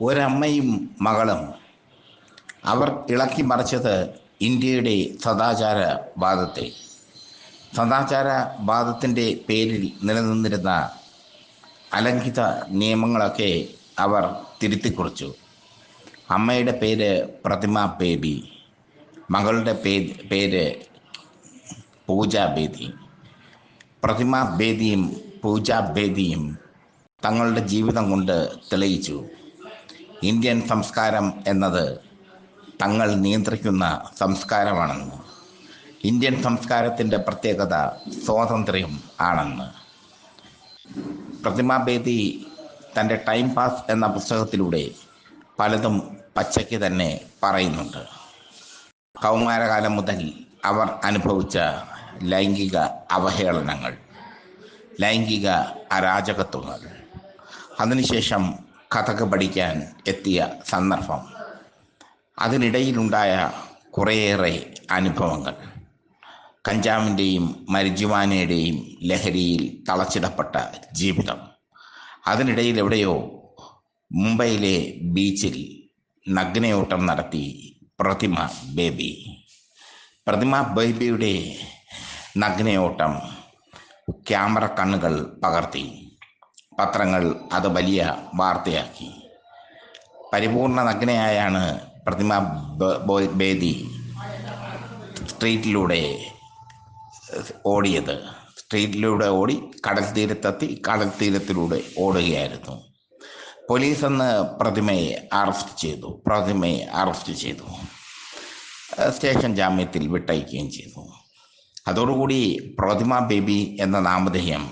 ഒരമ്മയും മകളും. അവർ ഇളക്കി മറിച്ചത് ഇന്ത്യയുടെ സദാചാര വാദത്തെ. സദാചാര വാദത്തിന്റെ പേരിൽ നിലനിന്നിരുന്ന അലംഘിത നിയമങ്ങളൊക്കെ അവർ തിരുത്തിക്കുറിച്ചു. അമ്മയുടെ പേര് പ്രതിമ ബേബി മകളുടെ പേര് പേര് പൂജ ബേദി പ്രതിമ ബേദിയും പൂജ ബേദിയും തങ്ങളുടെ ജീവിതം കൊണ്ട് തെളിയിച്ചു. ഇന്ത്യൻ സംസ്കാരം എന്നത് തങ്ങൾ നിയന്ത്രിക്കുന്ന സംസ്കാരമാണെന്ന്. ഇന്ത്യൻ സംസ്കാരത്തിന്റെ പ്രത്യേകത സ്വാതന്ത്ര്യം ആണെന്ന്. പ്രതിമാ ബേദി തന്റെ ടൈം പാസ് എന്ന പുസ്തകത്തിലൂടെ പലതും പച്ചയ്ക്ക് തന്നെ പറയുന്നുണ്ട്. കൗമാരകാലം മുതൽ അവർ അനുഭവിച്ച ലൈംഗിക അവഹേളനങ്ങൾ ലൈംഗിക അരാജകത്വങ്ങൾ. അതിനുശേഷം കഥക് പഠിക്കാൻ എത്തിയ സന്ദർഭം. അതിനിടയിലുണ്ടായ കുറേയേറെ അനുഭവങ്ങൾ. കഞ്ചാവിന്റെയും മരിജുവാനയുടെയും ലഹരിയിൽ തളച്ചിടപ്പെട്ട ജീവിതം. അതിനിടയിൽ എവിടെയോ മുംബൈയിലെ ബീച്ചിൽ നഗ്നയോട്ടം നടത്തി പ്രതിമ ബേബി. പ്രതിമ ബേബിയുടെ നഗ്നയോട്ടം ക്യാമറ കണ്ണുകൾ പകർത്തി. പത്രങ്ങൾ അത് വലിയ വാർത്തയാക്കി. പരിപൂർണ നഗ്നയായാണ് പ്രതിമ ബേദി സ്ട്രീറ്റിലൂടെ ഓടിയത്. സ്ട്രീറ്റിലൂടെ ഓടി കടൽ തീരത്തെത്തി കടൽ തീരത്തിലൂടെ ഓടുകയായിരുന്നു. പോലീസ് അന്ന് പ്രതിമയെ അറസ്റ്റ് ചെയ്തു പ്രതിമയെ അറസ്റ്റ് ചെയ്തു. സ്റ്റേഷൻ ജാമ്യത്തിൽ വിട്ടയക്കുകയും ചെയ്തു. അതോടുകൂടി പ്രതിമ ബേബി എന്ന നാമധേയം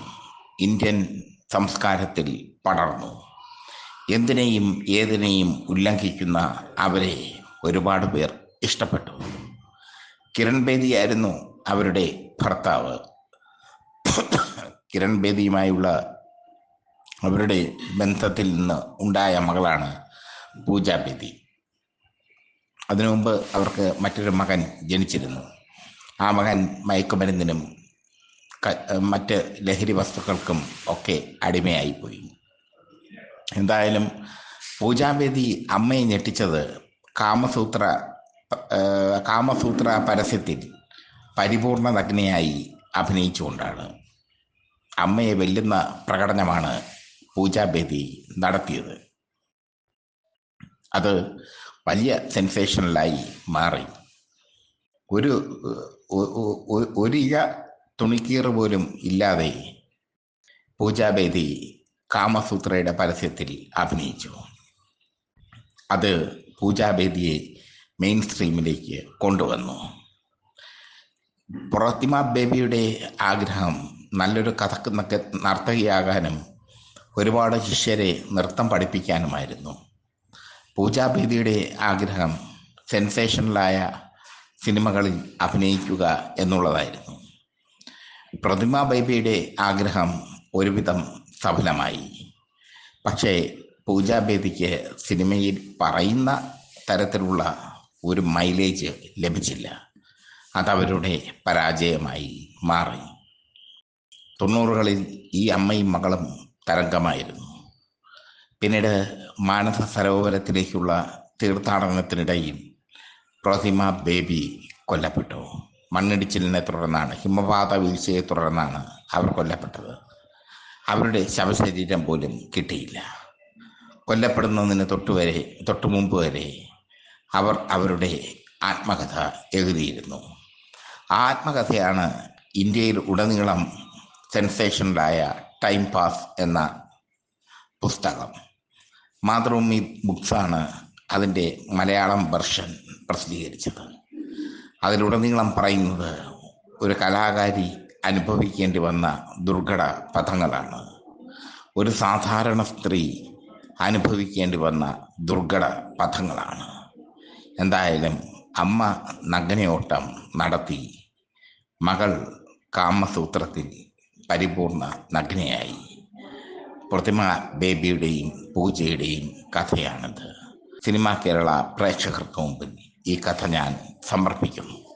ഇന്ത്യൻ സംസ്കാരത്തിൽ പടർന്നു. എന്തിനേയും ഏതിനെയും ഉല്ലംഘിക്കുന്ന അവരെ ഒരുപാട് പേർ ഇഷ്ടപ്പെട്ടു. കിരൺ ബേദിയായിരുന്നു അവരുടെ ഭർത്താവ്. കിരൺ ബേദിയുമായുള്ള അവരുടെ ബന്ധത്തിൽ നിന്ന് ഉണ്ടായ മകളാണ് പൂജ ബേദി. അതിനു മുമ്പ് അവർക്ക് മറ്റൊരു മകൻ ജനിച്ചിരുന്നു. ആ മകൻ മയക്കുമരുന്നിനും മറ്റ് ലഹരി വസ്തുക്കൾക്കും ഒക്കെ അടിമയായിപ്പോയി എന്തായാലും പൂജാവേദി അമ്മയെ ഞെട്ടിച്ചത് കാമസൂത്ര കാമസൂത്ര പരസ്യത്തിൽ പരിപൂർണ നഗ്നയായി അഭിനയിച്ചുകൊണ്ടാണ്. അമ്മയെ വെല്ലുന്ന പ്രകടനമാണ് പൂജാബേദി നടത്തിയത്. അത് വലിയ സെൻസേഷണലായി മാറി. ഒരു ഒരു തുണിക്കീറ് പോലും ഇല്ലാതെ പൂജാബേദി കാമസൂത്രയുടെ പരസ്യത്തിൽ അഭിനയിച്ചു. അത് പൂജാബേദിയെ മെയിൻ സ്ട്രീമിലേക്ക് കൊണ്ടുവന്നു. പ്രതിമ ബേബിയുടെ ആഗ്രഹം നല്ലൊരു കഥക്ക് നർത്തകിയാകാനും ഒരുപാട് ശിഷ്യരെ നൃത്തം പഠിപ്പിക്കാനുമായിരുന്നു. പൂജാബേദിയുടെ ആഗ്രഹം സെൻസേഷണലായ സിനിമകളിൽ അഭിനയിക്കുക എന്നുള്ളതായിരുന്നു. പ്രതിമ ബേബിയുടെ ആഗ്രഹം ഒരുവിധം സഫലമായി. പക്ഷേ പൂജാ ബേദിക്ക് സിനിമയിൽ പറയുന്ന തരത്തിലുള്ള ഒരു മൈലേജ് ലഭിച്ചില്ല. അതവരുടെ പരാജയമായി മാറി. തൊണ്ണൂറുകളിൽ ഈ അമ്മയും മകളും തരംഗമായിരുന്നു. പിന്നീട് മാനസ സരോവരത്തിലേക്കുള്ള തീർത്ഥാടനത്തിനിടയിൽ പ്രതിമ ബേബി കൊല്ലപ്പെട്ടു. മണ്ണിടിച്ചിലിനെ തുടർന്നാണ് ഹിമപാത വീഴ്ചയെ തുടർന്നാണ് അവർ കൊല്ലപ്പെട്ടത്. അവരുടെ ശവശരീരം പോലും കിട്ടിയില്ല. കൊല്ലപ്പെടുന്നതിന് തൊട്ടുവരെ തൊട്ടു മുമ്പ് വരെ അവർ അവരുടെ ആത്മകഥ എഴുതിയിരുന്നു. ആ ആത്മകഥയാണ് ഇന്ത്യയിൽ ഉടനീളം സെൻസേഷനിലായ ടൈം പാസ് എന്ന പുസ്തകം. മാതൃഭൂമി ബുക്സാണ് അതിന്റെ മലയാളം വെർഷൻ പ്രസിദ്ധീകരിച്ചത്. അതിലുടനീളം പറയുന്നത് ഒരു കലാകാരി അനുഭവിക്കേണ്ടി വന്ന ദുർഘട പഥങ്ങളാണ്. ഒരു സാധാരണ സ്ത്രീ അനുഭവിക്കേണ്ടി വന്ന ദുർഘട പഥങ്ങളാണ്. എന്തായാലും അമ്മ നഗ്നയോട്ടം നടത്തി മകൾ കാമസൂത്രത്തിൽ പരിപൂർണ നഗ്നയായി. പ്രതിമ ബേബിയുടെയും പൂജയുടെയും കഥയാണിത്. സിനിമ കേരള പ്രേക്ഷകർക്ക് മുമ്പിൽ ഈ കഥ ഞാൻ സമർപ്പിക്കുന്നു.